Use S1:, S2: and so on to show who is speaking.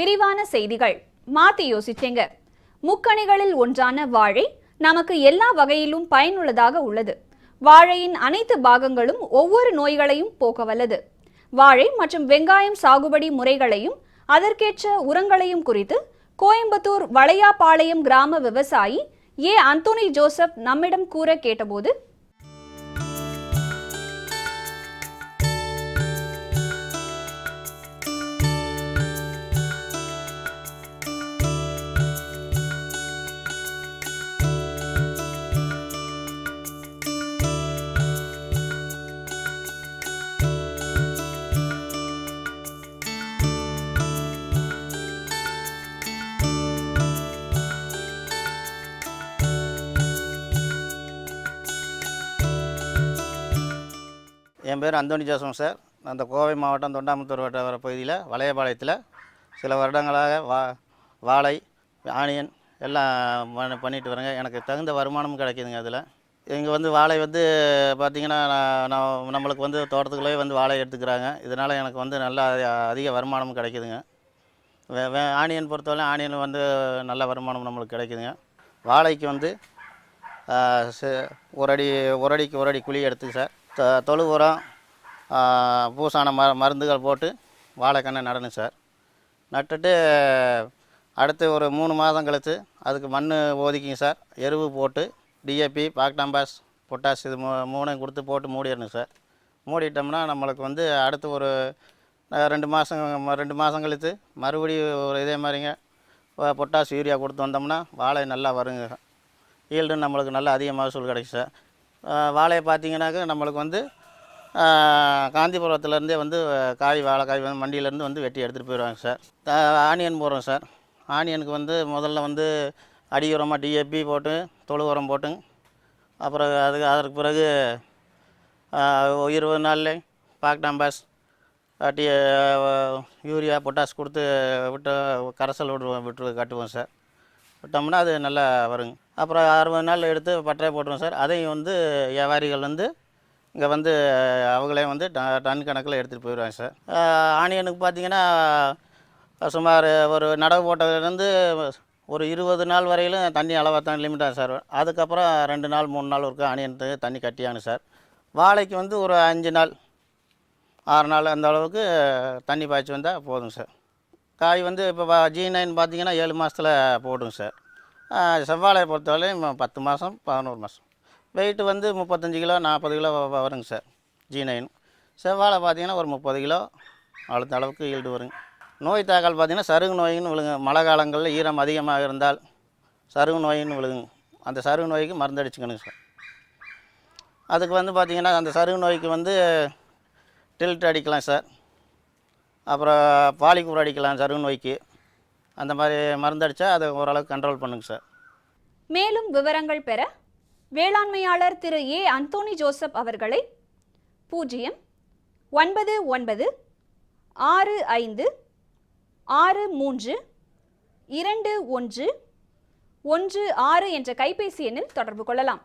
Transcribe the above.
S1: விரிவான செய்திகள். மாத்தி யோசிச்சேங்க. முக்கணிகளில் ஒன்றான வாழை நமக்கு எல்லா வகையிலும் பயனுள்ளதாக உள்ளது. வாழையின் அனைத்து பாகங்களும் ஒவ்வொரு நோய்களையும் போக்க வல்லது வாழை மற்றும் வெங்காயம் சாகுபடி முறைகளையும் அதற்கேற்ற உரங்களையும் குறித்து கோயம்புத்தூர் வளையாபாளையம் கிராம விவசாயி ஏ. அந்தோனி ஜோசப் நம்மிடம் கூற கேட்டபோது
S2: என் பேர் அந்தோணி ஜோசம் சார். நான் இந்த கோவை மாவட்டம் தொண்டாமுத்தூர் வட்ட வர பகுதியில் வளையபாளையத்தில் சில வருடங்களாக வா வாழை ஆனியன் எல்லாம் பண்ண- பண்ணிட்டு வரேங்க எனக்கு தகுந்த வருமானமும் கிடைக்குதுங்க அதில். இங்கே வந்து வாழை வந்து பார்த்திங்கன்னா நான் நம்மளுக்கு வந்து தோட்டத்துக்குள்ளே வந்து வாழை எடுத்துக்கிறாங்க. இதனால் எனக்கு வந்து நல்லா அதிக வருமானமும் கிடைக்குதுங்க. வே வே ஆனியன் பொறுத்தவரை ஆனியன் வந்து நல்ல வருமானம் நம்மளுக்கு கிடைக்குதுங்க. வாழைக்கு வந்து ஒரு அடி ஒரு அடிக்கு ஒரு அடி குழி எடுத்து சார். த தொழு உரம் பூசான ம மருந்துகள் போட்டு வாழைக்கண்ணை நடணும் சார். நட்டுட்டு அடுத்து ஒரு மூணு மாதம் கழித்து அதுக்கு மண் ஒதுக்கிங்க சார். எருவு போட்டு டிஏபி பாக்டாம்பாஸ் பொட்டாஸ் இது மூ மூணையும் கொடுத்து போட்டு மூடிடணும் சார். மூடிட்டோம்னா நம்மளுக்கு வந்து அடுத்து ஒரு ரெண்டு மாதம் ரெண்டு மாதம் கழித்து மறுபடியும் ஒரு இதே மாதிரிங்க பொட்டாஸ் யூரியா கொடுத்து வந்தோம்னா வாழை நல்லா வருங்க. ஈல்டு நம்மளுக்கு நல்ல அதிக மகசூல் கிடைக்கும் சார். வாழையை பார்த்தீங்கன்னாக்க நம்மளுக்கு வந்து காந்திபுரத்துலேருந்தே வந்து காய் வாழைக்காய் வந்து மண்டியிலேருந்து வந்து வெட்டி எடுத்துகிட்டு போயிடுவாங்க சார். த- ஆனியன் போடுறோம் சார். ஆனியனுக்கு வந்து முதல்ல வந்து அடி உரமாக டிஏபி போட்டு தொழு உரம் போட்டுங்க அப்புறம் அதுக்கு அதற்கு பிறகு இருபது இருபது நாள்ல பாக்டாம்பாஸ் டி யூரியா பொட்டாஸ் கொடுத்து விட்டு கரைசல் விட்டு விட்டு கட்டுவோம் சார். விட்டோம்னா அது நல்லா வருங்க. அப்புறம் அறுபது நாள் எடுத்து பட்டறை போட்டுருவோம் சார். அதையும் வந்து வியாபாரிகள் வந்து இங்கே வந்து அவங்களே வந்து ட- டன் கணக்கில் எடுத்துகிட்டு போயிடுவாங்க சார். ஆனியனுக்கு பார்த்தீங்கன்னா சுமார் ஒரு நடவு போட்டதுலேருந்து ஒரு இருபது நாள் வரையிலும் தண்ணி அளவாக தான் லிமிட்டாக சார். அதுக்கப்புறம் ரெண்டு நாள் மூணு நாள் இருக்கும் ஆனியனுக்கு தண்ணி கட்டியானு சார். வாழைக்கு வந்து ஒரு அஞ்சு நாள் ஆறு நாள் அந்த அளவுக்கு தண்ணி பாய்ச்சி வந்தால் போதும் சார். காய் வந்து இப்போ ஜி நைன் பார்த்தீங்கன்னா ஏழு மாதத்தில் போடும் சார். செவ்வாழையை பொறுத்தவரையும் பத்து மாதம் பதினோரு மாதம் வெயிட் வந்து முப்பத்தஞ்சு கிலோ நாற்பது கிலோ வருங்க சார் ஜி நைன் செவ்வாழை பார்த்தீங்கன்னா ஒரு முப்பது கிலோ அழுத்த அளவுக்கு ஈல்டு வருங்க. நோய் தாக்கல் பார்த்தீங்கன்னா சருகு நோயின்னு விழுங்க மழை காலங்களில் ஈரம் அதிகமாக இருந்தால் சருகு நோயின்னு விழுங்க அந்த சருகு நோய்க்கு மருந்து அடிச்சுக்கணுங்க சார். அதுக்கு வந்து பார்த்திங்கன்னா அந்த சருகு நோய்க்கு வந்து டில்ட் அடிக்கலாம் சார். அப்புறம் பாலிக்கூர் அடிக்கலாம் சருகு நோய்க்கு. அந்த மாதிரி மருந்தடிச்சா அதை ஓரளவுக்கு கண்ட்ரோல் பண்ணுங்க சார்.
S1: மேலும் விவரங்கள் பெற வேளாண்மையாளர் திரு ஏ அந்தோனி ஜோசப் அவர்களை பூஜ்ஜியம் ஒன்பது ஒன்பது ஆறு ஐந்து ஆறு மூன்று இரண்டு ஒன்று ஒன்று ஆறு என்ற கைபேசி எண்ணில் தொடர்பு கொள்ளலாம்.